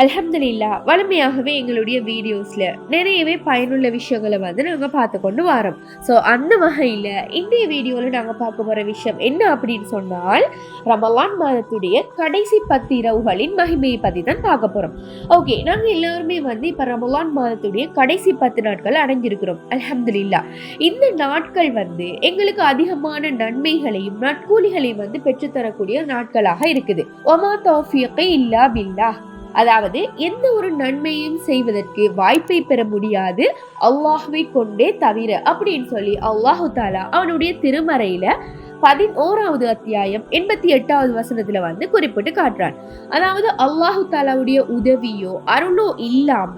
அல்ஹம்துலில்லா வலிமையாகவே எங்களுடைய வீடியோஸில் நிறையவே பயனுள்ள விஷயங்களை வந்து நாங்கள் பார்த்து கொண்டு வரோம். ஸோ அந்த வகையில் இன்றைய வீடியோவில் நாங்கள் பார்க்க போகிற விஷயம் என்ன அப்படின்னு சொன்னால் ரமலான் மாதத்துடைய கடைசி பத்து இரவுகளின் மகிமையை பற்றி தான் பார்க்க போகிறோம் ஓகே நாங்கள் எல்லாருமே வந்து இப்போ ரமலான் மாதத்துடைய கடைசி பத்து நாட்கள் அடைஞ்சிருக்கிறோம். அல்ஹம்துலில்லா. இந்த நாட்கள் வந்து எங்களுக்கு அதிகமான நன்மைகளையும் நட்கூலிகளையும் வந்து பெற்றுத்தரக்கூடிய நாட்களாக இருக்குது. ஒமா தௌஃபியக்கை இல்லா பில்லா. அதாவது எந்த ஒரு நன்மையும் செய்வதற்கு வாய்ப்பை பெற முடியாது. அல்லாஹுவை கொண்டே தவிர அப்படின்னு சொல்லி அல்லாஹு தாலா அவனுடைய திருமறையில பதினோராவது அத்தியாயம் எண்பத்தி எட்டாவது வசனத்துல வந்து குறிப்பிட்டு காட்டுறான் அதாவது அல்லாஹு தாலாவுடைய உதவியோ அருளோ இல்லாம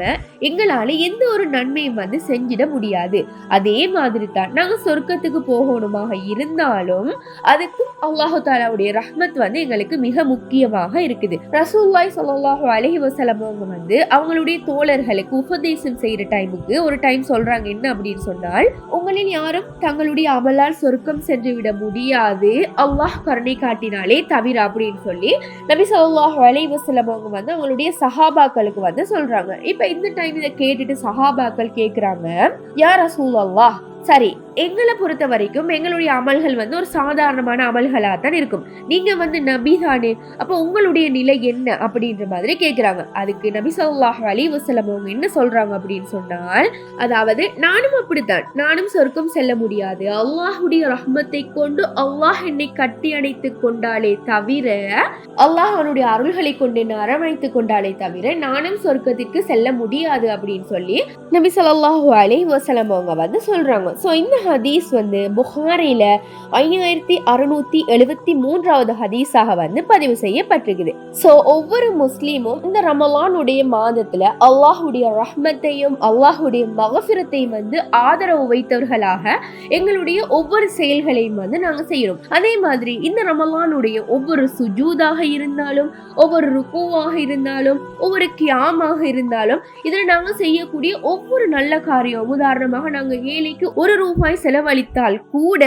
எங்களால எந்த ஒரு நன்மையும் வந்து செஞ்சிட முடியாது. அதே மாதிரி தான் நாங்க சொர்க்கத்துக்கு போகணுமாக இருந்தாலும் அதுக்கும் அல்லாஹு தாலாவுடைய ரஹ்மத் வந்து எங்களுக்கு மிக முக்கியமாக இருக்குது. ரசூல்லாய் சொல்லாஹு அலஹி வசலம் அவங்க வந்து அவங்களுடைய தோழர்களுக்கு உபதேசம் செய்யற டைமுக்கு ஒரு டைம் சொல்றாங்க என்ன அப்படின்னு சொன்னால் உங்களில் யாரும் தங்களுடைய அமலால் சொர்க்கம் சென்று விட முடியாது. அல்லாஹ் கருணை காட்டினாலே தவிர அப்படின்னு சொல்லி நபி சொல்லாஹ் அலைஹி வஸல்லம் அவங்க வந்து அவங்களுடைய சஹாபாக்களுக்கு வந்து சொல்றாங்க. இப்ப இந்த டைம் இதை கேட்டுட்டு சஹாபாக்கள் கேட்குறாங்க யார் அசூல் அல்லாஹ் சரி எங்களை பொறுத்த வரைக்கும் எங்களுடைய அமல்கள் வந்து ஒரு சாதாரணமான அமல்களாக தான் இருக்கும். நீங்கள் வந்து நபி தானே அப்போ உங்களுடைய நிலை என்ன அப்படின்ற மாதிரி கேட்குறாங்க அதுக்கு நபி சொல்லாஹ் அலி வசலம் அவங்க என்ன சொல்கிறாங்க அப்படின்னு சொன்னால் அதாவது நானும் அப்படித்தான். நானும் சொர்க்கம் செல்ல முடியாது. அல்லாஹுடைய ரஹ்மத்தை கொண்டு அல்லாஹ் என்னை கட்டி அணைத்து கொண்டாலே தவிர அல்லாஹ் அவனுடைய அருள்களை கொண்டு என்னை அரவணைத்து கொண்டாலே தவிர நானும் சொர்க்கத்திற்கு செல்ல முடியாது அப்படின்னு சொல்லி நபி சொல்லாஹு அலி வசலம் அவங்க வந்து சொல்கிறாங்க ஸோ இந்த ஹதீஸ் வந்து புகாரில ஐயாயிரத்தி அறுநூத்தி எழுபத்தி மூன்றாவது ஹதீஸாக வந்து பதிவு செய்யப்பட்டிருக்குது. ஸோ ஒவ்வொரு முஸ்லீமும் இந்த ரமலானுடைய மாதத்துல அல்லாஹுடைய ரஹ்மத்தையும் அல்லாஹுடைய மகஃபிரத்தையும் வந்து ஆதரவு வைத்தவர்களாக எங்களுடைய ஒவ்வொரு செயல்களையும் வந்து நாங்கள் செய்கிறோம். அதே மாதிரி இந்த ரமலானுடைய ஒவ்வொரு சுஜூதாக இருந்தாலும் ஒவ்வொரு ருக்குவாக இருந்தாலும் ஒவ்வொரு கியாமாக இருந்தாலும் இதில் நாங்கள் செய்யக்கூடிய ஒவ்வொரு நல்ல காரியம் உதாரணமாக நாங்கள் ஏழைக்கு ஒரு ரூபாய் செலவழித்தால் கூட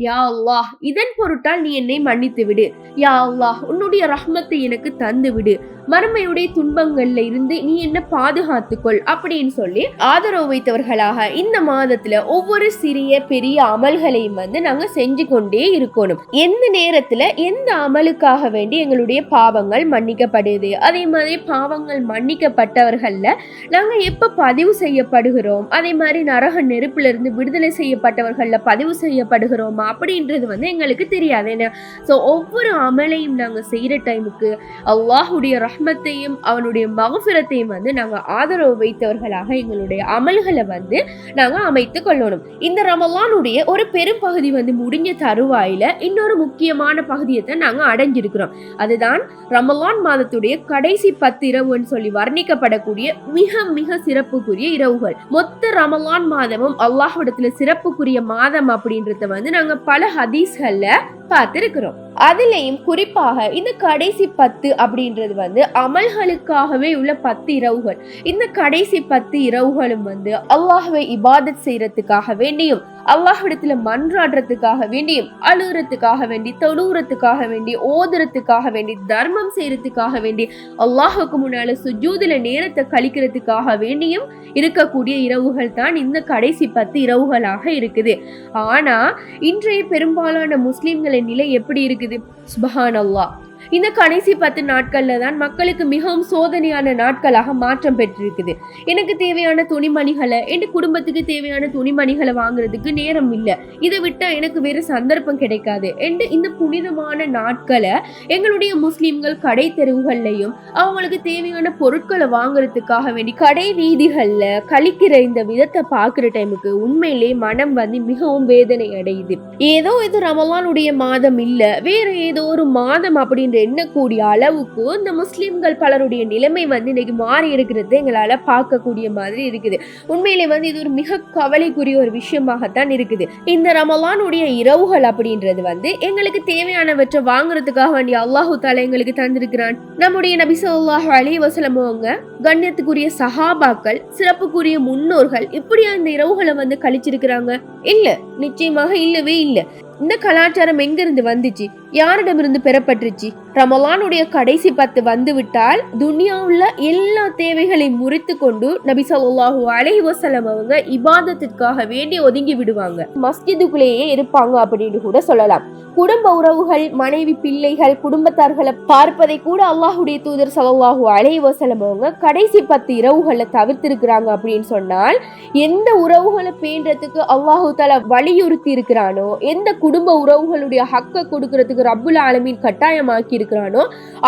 யா அல்லாஹ் இதன் பொருட்டால் நீ என்னை மன்னித்து விடு யா அல்லாஹ் உன்னுடைய ரஹ்மத்தை எனக்கு தந்து விடு மறுமையுடைய துன்பங்கள்ல இருந்து நீ என்ன பாதுகாத்துக்கொள் அப்படின்னு சொல்லி ஆதரவு வைத்தவர்களாக இந்த மாதத்துல ஒவ்வொரு சிறிய பெரிய அமல்களையும் வந்து நாங்க செஞ்சு கொண்டே இருக்கணும். எந்த நேரத்துல எந்த அமலுக்காக வேண்டி எங்களுடைய பாவங்கள் மன்னிக்கப்படுது? அதே மாதிரி பாவங்கள் மன்னிக்கப்பட்டவர்கள்ல நாங்க எப்ப பதிவு செய்யப்படுகிறோம்? அதே மாதிரி நரக நெருப்புல இருந்து விடுதலை செய்யப்பட்டவர்கள்ல பதிவு செய்யப்படுகிறோமா? அப்படின்றது வந்து எங்களுக்கு தெரியாது. என்ன? ஸோ ஒவ்வொரு அமலையும் நாங்கள் செய்கிற டைமுக்கு அல்லாஹுடைய ரஹ்மத்தையும் அவனுடைய மகஃபிரத்தையும் வந்து நாங்கள் ஆதரவு வைத்தவர்களாக எங்களுடைய அமல்களை வந்து நாங்கள் அமைத்து கொள்ளணும். இந்த ரமலானுடைய ஒரு பெரும் பகுதி வந்து முடிஞ்ச தருவாயில இன்னொரு முக்கியமான பகுதியை தான் அடைஞ்சிருக்கிறோம். அதுதான் ரமலான் மாதத்துடைய கடைசி பத்து இரவுன்னு சொல்லி வர்ணிக்கப்படக்கூடிய மிக மிக சிறப்புக்குரிய இரவுகள். மொத்த ரமலான் மாதமும் அல்லாஹ்விடத்துல சிறப்புக்குரிய மாதம் அப்படின்றத வந்து நாங்கள் பல ஹதீஸ்களில் பார்த்திருக்கிறோம் அதுலேயும் குறிப்பாக இந்த கடைசி பத்து அப்படின்றது வந்து அமல்களுக்காகவே உள்ள பத்து இரவுகள். இந்த கடைசி பத்து இரவுகளும் வந்து அல்லாஹுவை இபாதத் செய்யறதுக்காக வேண்டியும் அல்லாஹ்விடத்துல மன்றாடுறதுக்காக வேண்டியும் அழுகிறதுக்காக வேண்டி தொழுகிறதுக்காக வேண்டி ஓதுறதுக்காக வேண்டி தர்மம் செய்யறதுக்காக வேண்டி அல்லாஹுக்கு முன்னால சுஜூதுல நேரத்தை கழிக்கிறதுக்காக வேண்டியும் இருக்கக்கூடிய இரவுகள் தான் இந்த கடைசி பத்து இரவுகளாக இருக்குது. ஆனா இன்றைய பெரும்பாலான முஸ்லீம்களை நிலை எப்படி இருக்குது? சுபஹான் அல்லாஹ் இந்த கடைசி பத்து நாட்கள்ல தான் மக்களுக்கு மிகவும் சோதனையான நாட்களாக மாற்றம் பெற்றிருக்குது. எனக்கு தேவையான துணிமணிகளை என் குடும்பத்துக்கு தேவையான துணிமணிகளை வாங்குறதுக்கு நேரம் இல்லை. இதை விட்டா எனக்கு வேறு சந்தர்ப்பம் கிடைக்காது. என்று இந்த புனிதமான நாட்களை எங்களுடைய முஸ்லிம்கள் கடை தெருவுகள்லையும் அவங்களுக்கு தேவையான பொருட்களை வாங்குறதுக்காக வேண்டி கடை வீதிகளில் கழிக்கிற இந்த விதத்தை பார்க்குற டைமுக்கு உண்மையிலே மனம் வந்து மிகவும் வேதனை அடையுது. ஏதோ இது ரமலானுடைய மாதம் இல்லை வேற ஏதோ ஒரு மாதம் அப்படின்ற எண்ணக்கூடிய அளவுக்கு இந்த முஸ்லீம்கள் பலருடைய நிலைமை வந்து இன்னைக்கு மாறி இருக்கிறது எங்களால் பார்க்கக்கூடிய மாதிரி இருக்குது. உண்மையிலே வந்து இது ஒரு மிக கவலைக்குரிய ஒரு விஷயமாகத்தான் இருக்குது. இந்த ரமலானுடைய இரவுகள் அப்படின்றது வந்து எங்களுக்கு தேவையானவற்றை வாங்குறதுக்காக வேண்டிய அல்லாஹு தாலா எங்களுக்கு தந்திருக்கிறான். நம்முடைய நபி சொல்லாஹ் அலி வஸல்லம் அவங்க கண்ணியத்துக்குரிய சஹாபாக்கள் சிறப்புக்குரிய முன்னோர்கள் இப்படியா இந்த இரவுகளை வந்து கழிச்சிருக்கிறாங்க? இல்ல நிச்சயமாக இல்லவே இல்ல. இந்த கலாச்சாரம் எங்கிருந்து வந்துச்சு? யாரிடமிருந்து பெறப்பட்டுச்சு? ரமலானுடைய கடைசி பத்து வந்து விட்டால் துனியாவுள்ள எல்லா தேவைகளையும் முறித்து கொண்டு நபி சொல்லாஹு அலைஹி வசலம் அவங்க இபாதத்திற்காக வேண்டி ஒதுங்கி விடுவாங்க. மஸ்ஜிதுக்குள்ளேயே இருப்பாங்க அப்படின்னு கூட சொல்லலாம். குடும்ப உறவுகள் மனைவி பிள்ளைகள் குடும்பத்தார்களை பார்ப்பதை கூட அல்லாஹுடைய தூதர் ஸல்லல்லாஹு அலை வசலம் அவங்க கடைசி பத்து இரவுகளை தவிர்த்திருக்கிறாங்க அப்படின்னு சொன்னால் எந்த உறவுகளை பேண்டதுக்கு அல்லாஹு தலா வலியுறுத்தி இருக்கிறானோ எந்த குடும்ப உறவுகளுடைய ஹக்க கொடுக்கறதுக்கு ரப்புல் ஆலமீன் கட்டாயமாக்கி இருக்கிறானோ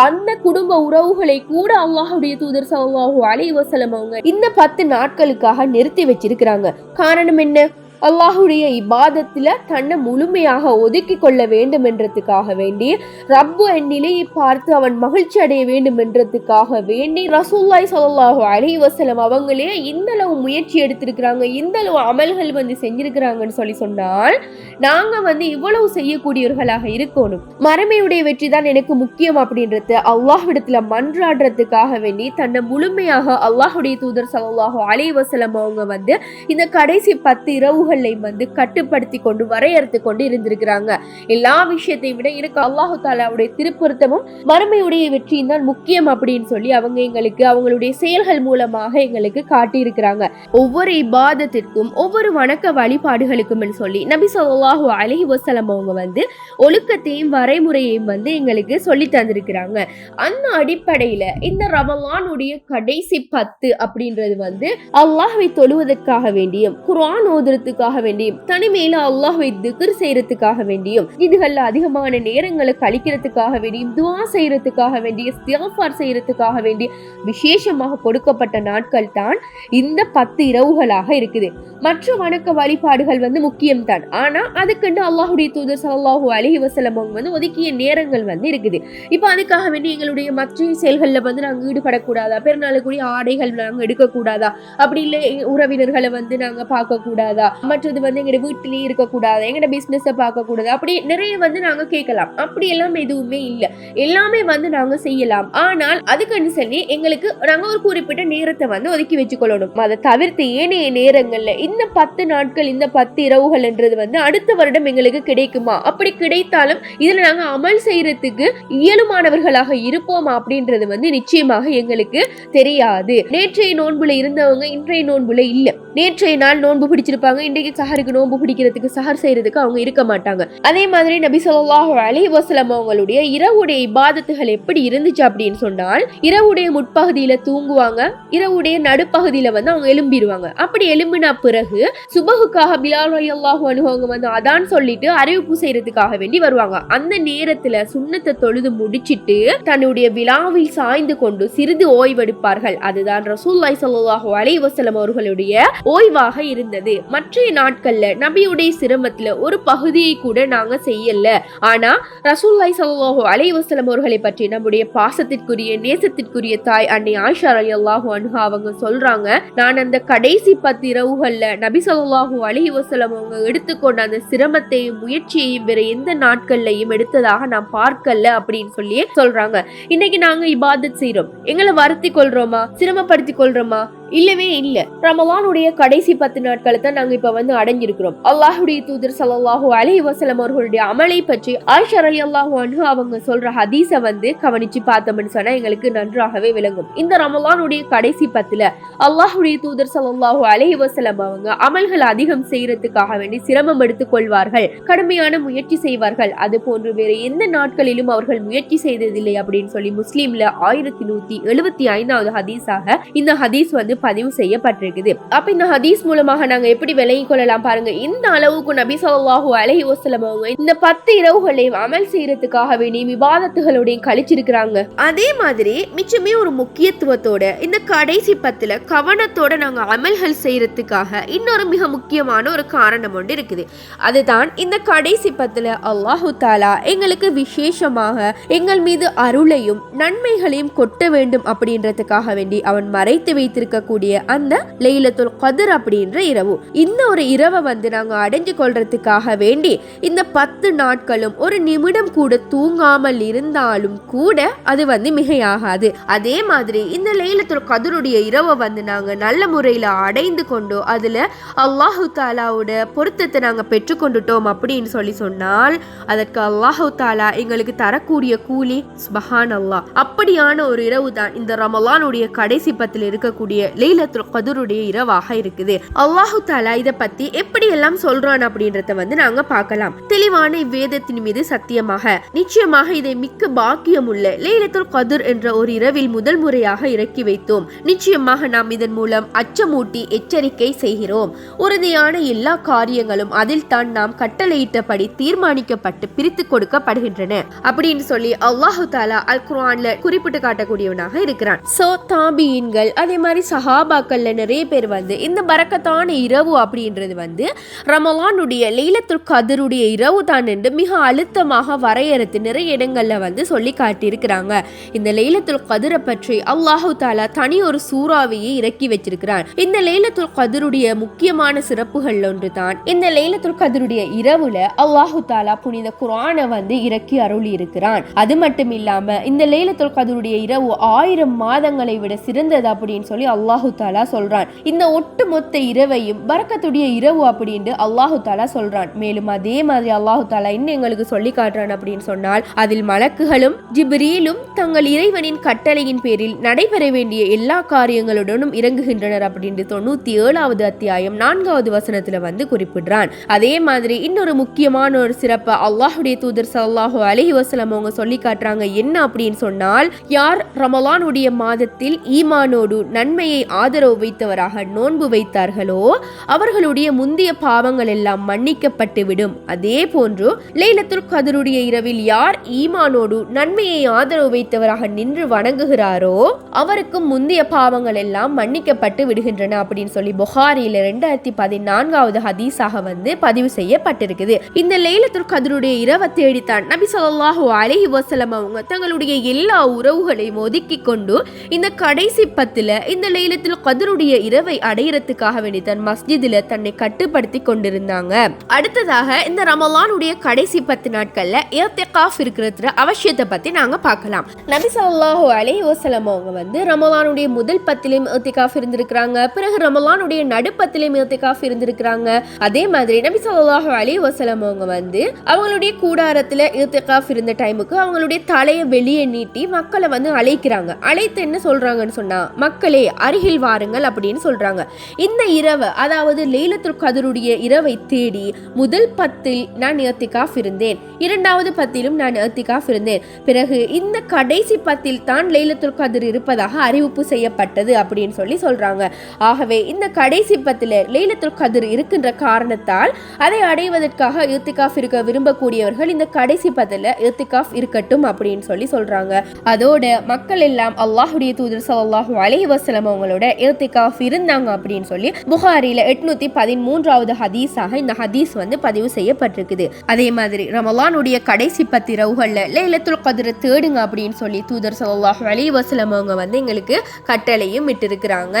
அந்த குடும்ப உறவுகளை கூட அல்லாஹுடைய தூதர் ஸல்லல்லாஹு அலைஹி அவங்க இந்த பத்து நாட்களுக்காக நிறுத்தி வச்சிருக்கிறாங்க. காரணம் என்ன? அல்லாஹுடைய இபாதத்தில் தன்னை முழுமையாக ஒதுக்கி கொள்ள வேண்டும் என்றதுக்காக வேண்டி ரப்பு என் நிலையை பார்த்து அவன் மகிழ்ச்சி அடைய வேண்டும் என்றதுக்காக வேண்டி ரசூல்லாய் ஸல்லல்லாஹு அலி வசலம் அவங்களே இந்த அளவு முயற்சி எடுத்திருக்கிறாங்க இந்த அளவு அமல்கள் வந்து செஞ்சிருக்கிறாங்கன்னு சொல்லி சொன்னால் நாங்கள் வந்து இவ்வளவு செய்யக்கூடியவர்களாக இருக்கணும். மறைமையுடைய வெற்றி தான் எனக்கு முக்கியம் அப்படின்றது. அல்லாஹ்விடத்தில் மன்றாடுறதுக்காக வேண்டி தன்னை முழுமையாக அல்லாஹுடைய தூதர் ஸல்லல்லாஹு அலி வசலம் அவங்க வந்து இந்த கடைசி பத்து இரவுகளையும் வந்து கட்டுப்படுத்தி கொண்டு வரையறுத்து கொண்டு இருந்திருக்கிறாங்க. எல்லா விஷயத்தையும் விட எனக்கு அல்லாஹு தாலாவுடைய திருப்பொருத்தமும் மறுமையுடைய வெற்றியும் தான் முக்கியம் அப்படின்னு சொல்லி அவங்க எங்களுக்கு அவங்களுடைய செயல்கள் மூலமாக எங்களுக்கு காட்டியிருக்கிறாங்க. ஒவ்வொரு இபாதத்திற்கும் ஒவ்வொரு வணக்க வழிபாடுகளுக்கும் சொல்லி நபி சொல்லாஹு அலஹி வசலம் அவங்க வந்து ஒழுக்கத்தையும் வரைமுறையையும் வந்து எங்களுக்கு சொல்லி தந்திருக்கிறாங்க. அந்த அடிப்படையில இந்த ரமலானுடைய கடைசி பத்து அப்படின்றது வந்து அல்லாஹ்வை தொழுவதற்காக வேண்டியும் குரான் ஓதுறது செய்யறதுக்காக வேண்டியும் தனிமையில அல்லாஹை திக்ர் செய்யறதுக்காக வேண்டியும் இதுகள்ல அதிகமான நேரங்களை கழிக்கிறதுக்காக வேண்டியும் துவா செய்யறதுக்காக வேண்டிய இஸ்திக்ஃபார் செய்யறதுக்காக வேண்டிய விசேஷமாக கொடுக்கப்பட்ட நாட்கள் தான் இந்த பத்து இரவுகளாக இருக்குது. மற்ற வணக்க வழிபாடுகள் வந்து முக்கியம்தான். ஆனா அதுக்குண்டு அல்லாஹுடைய தூதர் சல்லாஹூ அலைஹி வசலம் அவங்க வந்து ஒதுக்கிய நேரங்கள் வந்து இருக்குது. இப்போ அதுக்காக வேண்டி எங்களுடைய மற்ற செயல்களில் வந்து நாங்கள் ஈடுபடக்கூடாதா? பெருநாளுக்குரிய ஆடைகள் நாங்கள் எடுக்கக்கூடாதா? அப்படி இல்லை உறவினர்களை வந்து நாங்கள் பார்க்கக்கூடாதா? மற்றது வந்து எங்க வீட்டிலேயே இருக்கக்கூடாது எங்கட பிஸ்னஸை பார்க்கக்கூடாது அப்படி நிறைய வந்து நாங்க கேட்கலாம். அப்படி எல்லாம் எதுவுமே இல்லை. எல்லாமே வந்து நாங்க செய்யலாம். ஆனால் அதுக்குன்னு சொல்லி எங்களுக்கு நாங்க ஒரு குறிப்பிட்ட நேரத்தை வந்து ஒதுக்கி வச்சுக்கொள்ளணும். அதை தவிர்த்து ஏனைய நேரங்கள்ல இந்த பத்து நாட்கள் இந்த பத்து இரவுகள்ன்றது வந்து அடுத்த வருடம் எங்களுக்கு கிடைக்குமா? அப்படி கிடைத்தாலும் இதுல நாங்க அமல் செய்யறதுக்கு இயலுமானவர்களாக இருப்போமா அப்படின்றது வந்து நிச்சயமாக எங்களுக்கு தெரியாது. நேற்றைய நோன்புல இருந்தவங்க இன்றைய நோன்புல இல்ல. நேற்றைய நாள் நோன்பு பிடிச்சிருப்பாங்க இன்றைக்கு சஹருக்கு நோன்பு பிடிக்கிறதுக்கு சஹர் செய்யறதுக்கு அவங்க இருக்க மாட்டாங்க. அதே மாதிரி நபி ஸல்லல்லாஹு அலி வசலம் அவங்களுடைய இரவுடைய இபாதத்துகள் எப்படி இருந்துச்சு அப்படின்னு சொன்னால் இரவுடைய முற்பகுதியில தூங்குவாங்க இரவுடைய நடுப்பகுதியில வந்து அவங்க எழும்பிடுவாங்க அப்படி எழும்பின பிறகு சுபகுக்காக பிலால் ரலியல்லாஹு அன்ஹு அவங்க வந்து அதான் சொல்லிட்டு அறிவிப்பு செய்யறதுக்காக வேண்டி வருவாங்க. அந்த நேரத்துல சுண்ணத்தை தொழுது முடிச்சிட்டு தன்னுடைய விழாவில் சாய்ந்து கொண்டு சிறிது ஓய்வெடுப்பார்கள். அதுதான் ரசூல்லாய் சல்லாஹு அலைஹி வசலம் அவர்களுடைய ஓய்வாக இருந்தது. மற்ற அன்றைய நாட்கள்ல நபியுடைய சிரமத்துல ஒரு பகுதியை கூட நாங்க செய்யல. ஆனா ரசூல்லாய் ஸல்லல்லாஹு அலைஹி அவர்களை பற்றி நம்முடைய பாசத்திற்குரிய நேசத்திற்குரிய தாய் அன்னை ஆயிஷா ரலியல்லாஹு அன்ஹா அவங்க சொல்றாங்க. நான் அந்த கடைசி பத்து இரவுகள்ல நபி ஸல்லல்லாஹு அலைஹி அவங்க எடுத்துக்கொண்ட அந்த சிரமத்தையும் முயற்சியையும் வேற எந்த நாட்கள்லையும் எடுத்ததாக நான் பார்க்கல அப்படின்னு சொல்லி சொல்றாங்க. இன்னைக்கு நாங்க இபாதத் செய்யறோம் எங்களை வருத்தி கொள்றோமா? சிரமப்படுத்தி கொள்றோமா? இல்லவே இல்ல. ரமலானுடைய கடைசி பத்து நாட்களை தான் நாங்க இப்ப வந்து அடைஞ்சிருக்கிறோம். அல்லாஹுடைய தூதர் ஸல்லல்லாஹு அலி வசலம் அவர்களுடைய அமலை பற்றி ஆயிஷா ரலியல்லாஹு அன்ஹு அவங்க சொல்ற ஹதீஸை வந்து கவனிச்சு பார்த்தோம்னு சொன்னா எங்களுக்கு நன்றாகவே விளங்கும். இந்த ரமலானுடைய கடைசி பத்துல அல்லாஹுடைய தூதர் ஸல்லல்லாஹு அலி வசலம் அவங்க அமல்கள் அதிகம் செய்யறதுக்காக வேண்டி சிரமம் எடுத்துக் கொள்வார்கள் கடுமையான முயற்சி செய்வார்கள். அது போன்று வேற எந்த நாட்களிலும் அவர்கள் முயற்சி செய்ததில்லை அப்படின்னு சொல்லி முஸ்லீம்ல ஆயிரத்தி நூத்தி எழுபத்தி ஐந்தாவது ஹதீஸாக இந்த ஹதீஸ் வந்து பதிவு செய்யப்பட்டிருக்குது. அப்ப இந்த ஹதீஸ் மூலமாக நாங்க எப்படி விலகி கொள்ளலாம் பாருங்க. இந்த அளவுக்கு நபி சொல்லாஹு அலஹி வசலம் அவங்க இந்த பத்து இரவுகளையும் அமல் செய்யறதுக்காக வேண்டி விவாதத்துகளோடையும் கழிச்சிருக்கிறாங்க. அதே மாதிரி மிச்சமே ஒரு முக்கியத்துவத்தோட இந்த கடைசி பத்துல கவனத்தோட நாங்க அமல்கள் செய்யறதுக்காக இன்னொரு மிக முக்கியமான ஒரு காரணம் ஒன்று இருக்குது. அதுதான் இந்த கடைசி பத்துல அல்லாஹு தாலா எங்களுக்கு விசேஷமாக எங்கள் மீது அருளையும் நன்மைகளையும் கொட்ட வேண்டும் அப்படின்றதுக்காக வேண்டி அவன் மறைத்து வைத்திருக்க சொல்லக்கூடிய அந்த லெய்லத்துல் கதிர் அப்படின்ற இரவு. இந்த ஒரு இரவை வந்து நாங்கள் அடைஞ்சு கொள்றதுக்காக வேண்டி இந்த பத்து நாட்களும் ஒரு நிமிடம் கூட தூங்காமல் இருந்தாலும் கூட அது வந்து மிகையாகாது. அதே மாதிரி இந்த லைலத்துல் கதருடைய இரவை வந்து நாங்கள் நல்ல முறையில் அடைந்து கொண்டோ அதில் அல்லாஹு தாலாவோட பொருத்தத்தை நாங்கள் பெற்றுக்கொண்டுட்டோம் அப்படின்னு சொல்லி சொன்னால் அதற்கு அல்லாஹு தாலா எங்களுக்கு தரக்கூடிய கூலி சுபஹான் அல்லாஹ் அப்படியான ஒரு இரவு தான் இந்த ரமலானுடைய கடைசி பத்தில் இருக்கக்கூடிய லைலத்துல் கதருடைய இரவாக இருக்குது. அல்லாஹு தாலா இதை பத்தி எப்படி எல்லாம் சொல்றான் அப்படின்றத வந்து நாங்க பார்க்கலாம். தெளிவான இவ்வேதத்தின் மீது சத்தியமாக. நிச்சயமாக இதை மிக்க பாக்கியம் உள்ள லீலத்துல் கதிர் என்ற ஒரு இரவில் முதல் முறையாக இறக்கி வைத்தோம். நிச்சயமாக நாம் இதன் மூலம் அச்சமூட்டி எச்சரிக்கை செய்கிறோம். உறுதியான எல்லா காரியங்களும் அதில் தான் நாம் கட்டளையிட்டபடி தீர்மானிக்கப்பட்டு பிரித்து கொடுக்கப்படுகின்றன. அப்படின்னு சொல்லி அல்லாஹு தாலா அல் குரான்ல குறிப்பிட்டு காட்டக்கூடியவனாக இருக்கிறான். சோ தாபியின்கள் அதே மாதிரி சஹாபாக்கள்ல நிறைய பேர் வந்து இந்த பறக்கத்தான இரவு அப்படின்றது வந்து ரமலானுடைய லீலத்துல் கதருடைய இரவு தான் என்று மிக அழுத்தமாக வரையறுத்து நிறைய இடங்கள்ல வந்து சொல்லி காட்டியிருக்கிறாங்க. இந்த லீலத்துல் கதிரை பற்றி அல்லாஹு தாலா தனி ஒரு சூறாவையே இறக்கி வச்சிருக்கிறான். இந்த லைலத்துல் கதிருடைய முக்கியமான சிறப்புகள் ஒன்று தான் இந்த லைலத்துல் கதிருடைய இரவுல அல்லாஹு தாலா புனித குரானை வந்து இறக்கி அருளி இருக்கிறான் அது மட்டும் இல்லாம இந்த லைலத்துல் கதிருடைய இரவு ஆயிரம் மாதங்களை விட சிறந்தது அப்படின்னு சொல்லி அல்லாஹ் தாலா சொல்றான். இந்த ஒட்டுமொத்த இரவையும் பறக்கத்துடைய இரவு அப்படின்னு அல்லாஹு தாலா சொல்றான். மேலும் அதே மாதிரி அல்லாஹு தாலா இன்னும் எங்களுக்கு சொல்லி காட்டுறான் அப்படின்னு சொன்னால் அதில் மலக்குகளும் ஜிப்ரீலும் தங்கள் இறைவனின் கட்டளையின் பேரில் நடைபெற வேண்டிய எல்லா காரியங்களுடனும் இறங்குகின்றனர் அப்படின்னு தொண்ணூத்தி ஏழாவது அத்தியாயம் நான்காவது வசனத்துல வந்து குறிப்பிடுறான். அதே மாதிரி இன்னொரு முக்கியமான ஒரு சிறப்பை அல்லாஹுடைய தூதர் சல்லாஹு அலஹி வசலம் அவங்க சொல்லி காட்டுறாங்க. என்ன அப்படின்னு சொன்னால் யார் ரமலானுடைய மாதத்தில் ஈமானோடு நன்மையை ஆதரவு வைத்தவராக நோன்பு வைத்தார்களோ அவர்களுடைய முந்தைய பாவங்கள் எல்லாம் மன்னிக்கப்பட்டு விடும் அதே போன்று லைலத்துல் கதருடைய இரவில் யார் ஈமானோடு நன்மையை ஆதரவு வைத்தவராக நின்று வணங்குகிறாரோ அவருக்கும் முந்தைய பாவங்கள் எல்லாம் மன்னிக்கப்பட்டு விடுகின்றன அப்படின்னு சொல்லி புகாரியில ரெண்டாயிரத்தி பதினான்காவது ஹதீஸாக வந்து பதிவு செய்யப்பட்டிருக்குது. இந்த லைலத்துல் கதருடைய இரவை தேடித்தான் நபி சொல்லாஹு அலைஹி வசலம் அவங்க தங்களுடைய எல்லா உறவுகளையும் ஒதுக்கி கொண்டு இந்த கடைசி பத்துல இந்த லைல லைலத்துல் கதருடைய இரவை அடையிறதுக்காக வேண்டி தன் மஸ்ஜிதில் தன்னை கட்டுப்படுத்தி கொண்டிருந்தாங்க. அடுத்ததாக இந்த ரமலானுடைய கடைசி பத்து நாட்கள்ல ஏத்திகாஃப் இருக்கிறதுல அவசியத்தை பத்தி நாங்க பார்க்கலாம். நபி சல்லாஹூ அலைஹி வசலம் அவங்க வந்து ரமலானுடைய முதல் பத்திலையும் ஏத்திகாஃப் இருந்திருக்கிறாங்க. பிறகு ரமலானுடைய நடுப்பத்திலையும் ஏத்திகாஃப் இருந்திருக்கிறாங்க. அதே மாதிரி நபி சல்லாஹூ அலி வசலம் அவங்க வந்து அவங்களுடைய கூடாரத்துல ஏத்திகாஃப் இருந்த டைமுக்கு அவங்களுடைய தலையை வெளியே நீட்டி மக்களை வந்து அழைக்கிறாங்க. அழைத்து என்ன சொல்றாங்கன்னு சொன்னா மக்களே அருகில் வாருங்கள் அப்படின்னு சொல்றாங்க. இந்த இரவு அதாவது லைலத்துல் கதருடைய இரவை தேடி முதல் பத்தில் நான் ஏத்திகாஃப் இருந்தேன். இரண்டாவது பத்திலும் நான் ஏத்திகாஃப் இருந்தேன். பிறகு இந்த கடைசி பத்தில் தான் லைலத்துல் கதிர் இருப்பதாக அறிவிப்பு செய்யப்பட்டது அப்படின்னு சொல்லி சொல்றாங்க. ஆகவே இந்த கடைசி பத்தில் லைலத்துல் கதிர் இருக்கின்ற காரணத்தால் அதை அடைவதற்காக ஏத்திகாஃப் இருக்க விரும்பக்கூடியவர்கள் இந்த கடைசி பத்தில் ஏத்திகாஃப் இருக்கட்டும் அப்படின்னு சொல்லி சொல்றாங்க. அதோட மக்கள் எல்லாம் அல்லாஹுடைய தூதர் சல்லாஹூ அலைஹி வஸல்லம் அவங்களோட ஏத்திகாஃப் இருந்தாங்க அப்படின்னு சொல்லி புகாரில எட்நூத்தி பதிமூன்றாவது ஹதீஸாக இந்த ஹதீஸ் வந்து பதிவு செய்யப்பட்டிருக்குது. அதே மாதிரி ரமலானுடைய கடைசி பத்து ரவுகள்ல லைலத்துல் கதிர தேடுங்க அப்படின்னு சொல்லி தூதர் ஸல்லல்லாஹு அலி வசலம் அவங்க வந்து எங்களுக்கு கட்டளையும் விட்டிருக்கிறாங்க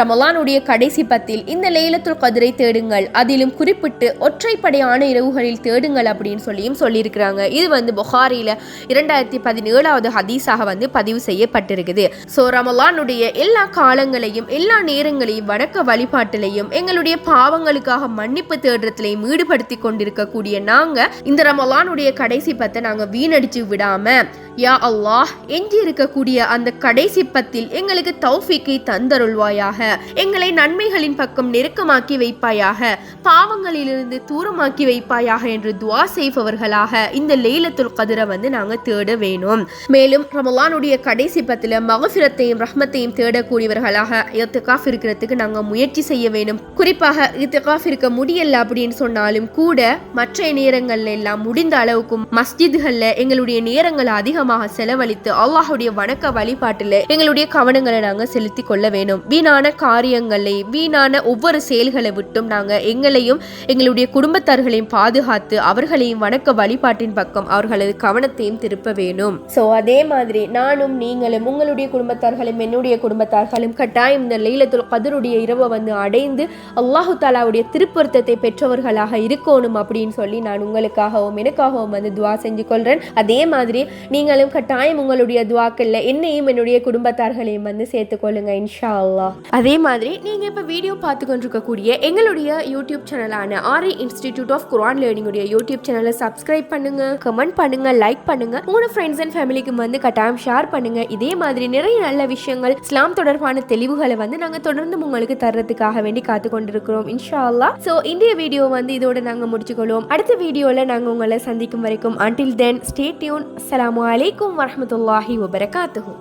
ரமலானுடைய கடைசி பத்தில் இந்த லைலத்துல் கதிரை தேடுங்கள் அதிலும் குறிப்பிட்டு ஒற்றைப்படையான இரவுகளில் தேடுங்கள் அப்படின்னு சொல்லியும் சொல்லியிருக்கிறாங்க. இது வந்து புகாரில இரண்டாயிரத்தி பதினேழாவது ஹதீஸாக வந்து பதிவு செய்யப்பட்டிருக்குது. ஸோ ரமலானுடைய எல்லா காலங்களும் காலங்களையும் எல்லா நேரங்களையும் வணக்க வழிபாட்டிலையும் எங்களுடைய பாவங்களுக்காக மன்னிப்பு தேடுறதுலையும் ஈடுபடுத்தி கொண்டிருக்கக்கூடிய நாங்க இந்த ரமலானுடைய கடைசி பத்தை நாங்க வீணடிச்சு விடாம யா அல்லாஹ் எஞ்சி இருக்கக்கூடிய அந்த கடைசி பத்தில் எங்களுக்கு தௌஃபிக்கை தந்தருள்வாயாக. எங்களை நன்மைகளின் பக்கம் நெருக்கமாக்கி வைப்பாயாக. பாவங்களிலிருந்து தூரமாக்கி வைப்பாயாக என்று துவா செய்பவர்களாக இந்த லைலத்துல் கதிரை வந்து நாங்க தேட வேணும். மேலும் ரமலானுடைய கடைசி பத்துல மகசிரத்தையும் ரஹ்மத்தையும் தேடக்கூடியவர்களாக இத்திகாஃப் இருக்கிறதுக்கு நாங்கள் முயற்சி செய்ய வேணும் குறிப்பாக இத்திகாஃப் இருக்க முடியல அப்படின்னு சொன்னாலும் கூட மற்ற நேரங்கள்ல எல்லாம் முடிந்த அளவுக்கு மஸ்ஜிதுகளில் எங்களுடைய நேரங்களை அதிகமாக செலவழித்து அல்லாஹுடைய வணக்க வழிபாட்டில் எங்களுடைய கவனங்களை நாங்கள் செலுத்தி கொள்ள வேணும் வீணான காரியங்களை வீணான ஒவ்வொரு செயல்களை விட்டும் நாங்கள் எங்களையும் எங்களுடைய குடும்பத்தார்களையும் பாதுகாத்து அவர்களையும் வணக்க வழிபாட்டின் பக்கம் அவர்களது கவனத்தையும் திருப்ப வேணும் ஸோ அதே மாதிரி நானும் நீங்களும் உங்களுடைய குடும்பத்தார்களும் என்னுடைய குடும்பத்தார்களும் கட்டாயம் இந்த லைலத்துல் கதருடைய இரவை வந்து அடைந்து அல்லாஹு தாலாவுடைய திருப்பொருத்தத்தை பெற்றவர்களாக இருக்கணும் அப்படின்னு சொல்லி நான் உங்களுக்காகவும் எனக்காகவும் வந்து துவா செஞ்சு கொள்கிறேன் அதே மாதிரி நீங்களும் கட்டாயம் உங்களுடைய துவாக்கள்ல என்னையும் என்னுடைய குடும்பத்தார்களையும் வந்து சேர்த்துக்கொள்ளுங்க இன்ஷா அல்லாஹ் அதே மாதிரி நீங்கள் இப்போ வீடியோ பார்த்து கொண்டிருக்கக்கூடிய எங்களுடைய யூடியூப் சேனலான ஆரி இன்ஸ்டிடியூட் ஆஃப் குரான் லேர்னிங்குடைய யூடியூப் சேனலை சப்ஸ்கிரைப் பண்ணுங்க கமெண்ட் பண்ணுங்க லைக் பண்ணுங்க. உங்களோட ஃப்ரெண்ட்ஸ் அண்ட் ஃபேமிலிக்கு வந்து கட்டாயம் ஷேர் பண்ணுங்க. இதே மாதிரி நிறைய நல்ல விஷயங்கள் இஸ்லாம் தொடர்பான தெளிவுகளை வந்து நாங்கள் தொடர்ந்து உங்களுக்கு தர்றதுக்காக வேண்டி காத்து கொண்டிருக்கிறோம் இன்ஷா அல்லாஹ் ஸோ இந்திய வீடியோ வந்து இதோட நாங்கள் முடிச்சுக்கொள்வோம். அடுத்த வீடியோவில் நாங்கள் உங்களை சந்திக்கும் வரைக்கும் அன்டில் தென் ஸ்டே டியூன் அஸ்ஸலாமு அலைக்கும் வரஹ்மத்துல்லாஹி வபரகாத்துஹு